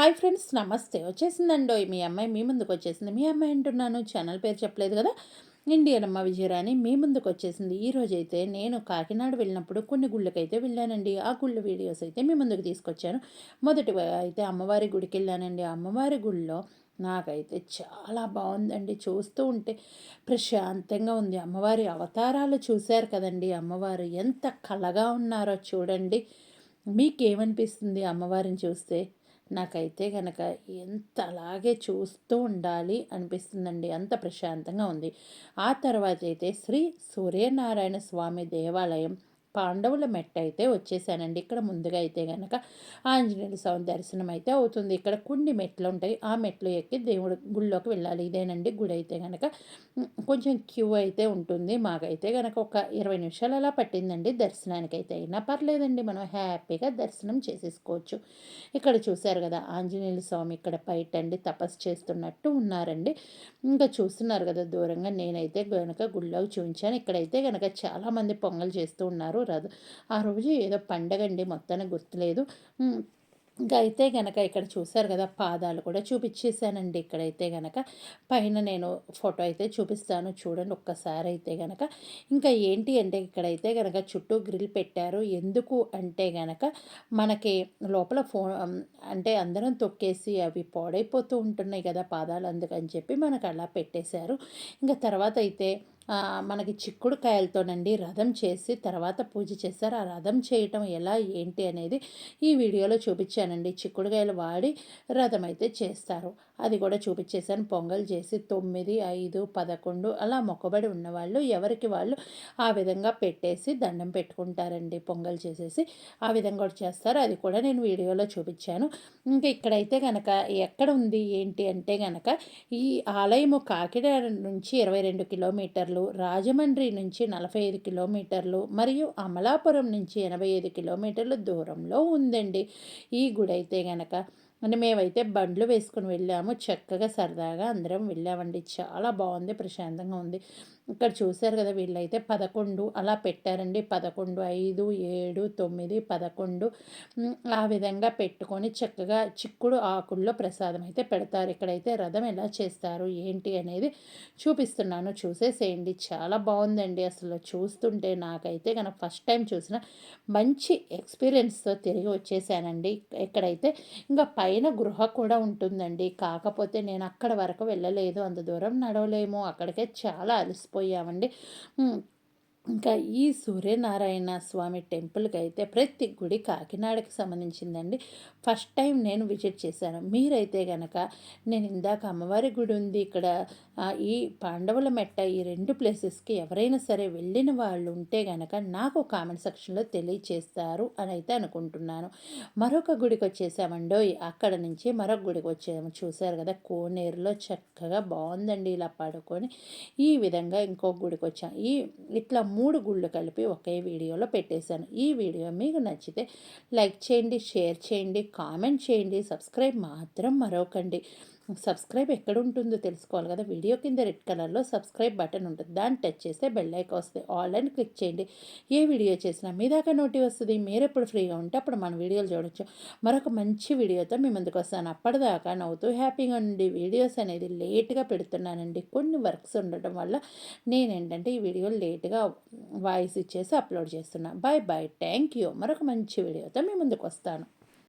Hi friends నమస్తే. వచ్చేసిందండో మీ అమ్మాయి మీ ముందుకు వచ్చేసింది. మీ అమ్మాయి అంటున్నాను ఛానల్ పేరు చెప్పలేదు కదా? ఇండియన్ అమ్మ విజయరాణి మీ ముందుకు వచ్చేసింది. ఈరోజు అయితే నేను కాకినాడ వెళ్ళినప్పుడు కొన్ని గుళ్ళకైతే వెళ్ళానండి. ఆ గుళ్ళ వీడియోస్ అయితే మీ ముందుకు తీసుకొచ్చాను. మొదటి అయితే అమ్మవారి గుడికి వెళ్ళానండి. అమ్మవారి గుడిలో నాకైతే చాలా బాగుందండి. చూస్తూ ఉంటే ప్రశాంతంగా ఉంది. అమ్మవారి అవతారాలు చూశారు కదండి. అమ్మవారు ఎంత కళగా ఉన్నారో చూడండి. మీకేమనిపిస్తుంది అమ్మవారిని చూస్తే? నాకైతే కనుక ఎంత అలాగే చూస్తూ ఉండాలి అనిపిస్తుందండి. అంత ప్రశాంతంగా ఉంది. ఆ తర్వాత అయితే శ్రీ సూర్యనారాయణ స్వామి దేవాలయం పాండవుల మెట్ట అయితే వచ్చేసానండి. ఇక్కడ ముందుగా అయితే కనుక ఆంజనేయుల స్వామి దర్శనం అయితే అవుతుంది. ఇక్కడ కొన్ని మెట్లు ఉంటాయి. ఆ మెట్లు ఎక్కి దేవుడు గుళ్ళోకి వెళ్ళాలి. ఇదేనండి గుడి అయితే కనుక కొంచెం క్యూ అయితే ఉంటుంది. మాకైతే కనుక ఒక ఇరవై నిమిషాలు అలా పట్టిందండి. దర్శనానికి అయితే అయినా పర్లేదండి. మనం హ్యాపీగా దర్శనం చేసేసుకోవచ్చు. ఇక్కడ చూశారు కదా ఆంజనేయుల స్వామి ఇక్కడ బయట అండి తపస్సు చేస్తున్నట్టు ఉన్నారండి. ఇంకా చూస్తున్నారు కదా దూరంగా నేనైతే కనుక గుళ్ళోకి చూపించాను. ఇక్కడైతే కనుక చాలామంది పొంగల్ చేస్తూ ఉన్నారు. రాదు. ఆ రోజు ఏదో పండగ అండి మొత్తానికి గుర్తులేదు. ఇంకా అయితే గనక ఇక్కడ చూశారు కదా పాదాలు కూడా చూపించేసానండి ఇక్కడైతే గనక. పైన నేను ఫోటో అయితే చూపిస్తాను చూడండి ఒక్కసారి అయితే గనక. ఇంకా ఏంటి అంటే ఇక్కడైతే గనక చుట్టూ గ్రిల్ పెట్టారు. ఎందుకు అంటే గనక మనకి లోపల ఫోన్ అంటే అందరం తొక్కేసి అవి పాడైపోతూ ఉంటున్నాయి కదా పాదాలు అందుకని చెప్పి మనకు అలా పెట్టేశారు. ఇంకా తర్వాత అయితే మనకి చిక్కుడుకాయలతోనండి రథం చేసి తర్వాత పూజ చేస్తారు. ఆ రథం చేయటం ఎలా ఏంటి అనేది ఈ వీడియోలో చూపించానండి. చిక్కుడుకాయలు వాడి రథం అయితే చేస్తారు. అది కూడా చూపించేశాను. పొంగల్ చేసి తొమ్మిది ఐదు పదకొండు అలా మొక్కబడి ఉన్నవాళ్ళు ఎవరికి వాళ్ళు ఆ విధంగా పెట్టేసి దండం పెట్టుకుంటారండి. పొంగల్ చేసేసి ఆ విధంగా కూడా చేస్తారు. అది కూడా నేను వీడియోలో చూపించాను. ఇంకా ఇక్కడైతే కనుక ఎక్కడ ఉంది ఏంటి అంటే కనుక ఈ ఆలయము కాకినాడ నుంచి ఇరవై రెండు కిలోమీటర్లు రాజమండ్రి నుంచి నలభై ఐదు కిలోమీటర్లు మరియు అమలాపురం నుంచి ఎనభై ఐదు కిలోమీటర్లు దూరంలో ఉందండి. ఈ గుడి అయితే కనుక అని మేమైతే బండ్లు వేసుకుని వెళ్ళాము. చక్కగా సరదాగా అందరం వెళ్ళామండి. చాలా బాగుంది. ప్రశాంతంగా ఉంది. ఇక్కడ చూశారు కదా వీళ్ళైతే పదకొండు అలా పెట్టారండి. పదకొండు ఐదు ఏడు తొమ్మిది పదకొండు. ఆ విధంగా పెట్టుకొని చక్కగా చిక్కుడు ఆకుల్లో ప్రసాదం అయితే పెడతారు. ఇక్కడైతే రథం ఎలా చేస్తారు ఏంటి అనేది చూపిస్తున్నాను. చూసేసేయండి. చాలా బాగుందండి అసలు. చూస్తుంటే నాకైతే కనుక ఫస్ట్ టైం చూసిన మంచి ఎక్స్పీరియన్స్తో తిరిగి వచ్చేసానండి. ఇక్కడైతే ఇంకా పైన గృహ కూడా ఉంటుందండి. కాకపోతే నేను అక్కడ వరకు వెళ్ళలేదు. అంత దూరం నడవలేము. అక్కడికే చాలా అలసిపోయి పోయామండి. ఇంకా ఈ సూర్యనారాయణ స్వామి టెంపుల్కి అయితే ప్రతి గుడి కాకినాడకి సంబంధించిందండి. ఫస్ట్ టైం నేను విజిట్ చేశాను. మీరైతే గనక నేను ఇందాక అమ్మవారి గుడి ఉంది ఇక్కడ ఈ పాండవుల మెట్ట ఈ రెండు ప్లేసెస్కి ఎవరైనా సరే వెళ్ళిన వాళ్ళు ఉంటే గనక నాకు కామెంట్ సెక్షన్లో తెలియచేస్తారు అని అయితే అనుకుంటున్నాను. మరొక గుడికి వచ్చేసామండో అక్కడ నుంచి మరొక గుడికి వచ్చేమో. చూశారు కదా కోనేరులో చక్కగా బాగుందండి ఇలా పడుకొని. ఈ విధంగా ఇంకొక గుడికి వచ్చాం. ఈ ఇట్లా మూడు గుళ్ళు కలిపి ఒకే వీడియోలో పెట్టేశాను. ఈ వీడియో మీకు నచ్చితే లైక్ చేయండి షేర్ చేయండి కామెంట్ చేయండి సబ్స్క్రైబ్ మాత్రం మరొకండి. సబ్స్క్రైబ్ ఎక్కడ ఉంటుందో తెలుసుకోవాలి కదా. వీడియో కింద రెడ్ కలర్లో సబ్స్క్రైబ్ బటన్ ఉంటుంది. దాన్ని టచ్ చేస్తే బెల్ ఐకా వస్తుంది. ఆల్ అని క్లిక్ చేయండి. ఏ వీడియో చేసినా మీ దాకా నోటి వస్తుంది. మీరు ఎప్పుడు ఫ్రీగా ఉంటే అప్పుడు మన వీడియోలు చూడొచ్చు. మరొక మంచి వీడియోతో మీ ముందుకు వస్తాను. అప్పటిదాకా నవ్వుతూ హ్యాపీగా ఉండి వీడియోస్ అనేది లేట్గా పెడుతున్నానండి. కొన్ని వర్క్స్ ఉండటం వల్ల నేనేంటంటే ఈ వీడియో లేట్గా వాయిస్ ఇచ్చేసి అప్లోడ్ చేస్తున్నాను బాయ్ బాయ్ థ్యాంక్ యూ. మరొక మంచి వీడియోతో మీ ముందుకు వస్తాను.